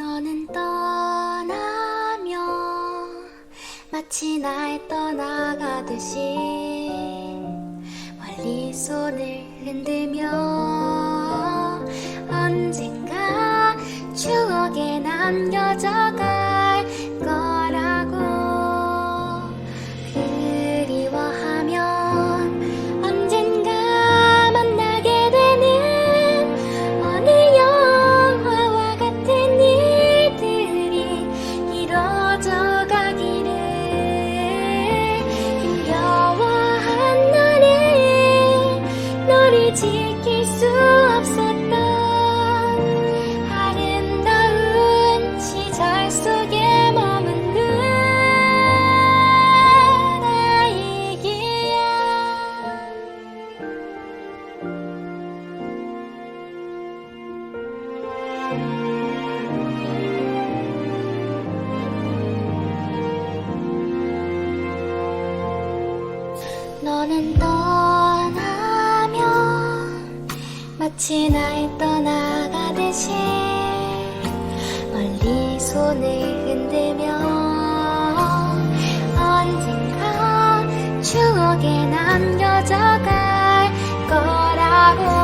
너는 떠나며 마치 날 떠나가듯이 멀리 손을 흔들며 언젠가 추억에 남겨져 너를 지킬 수 없었던 아름다운 시절 속에 머무는 나에게야. 너는 떠 끝이 날 떠나가듯이 멀리 손을 흔들며 언젠가 추억에 남겨져갈 거라고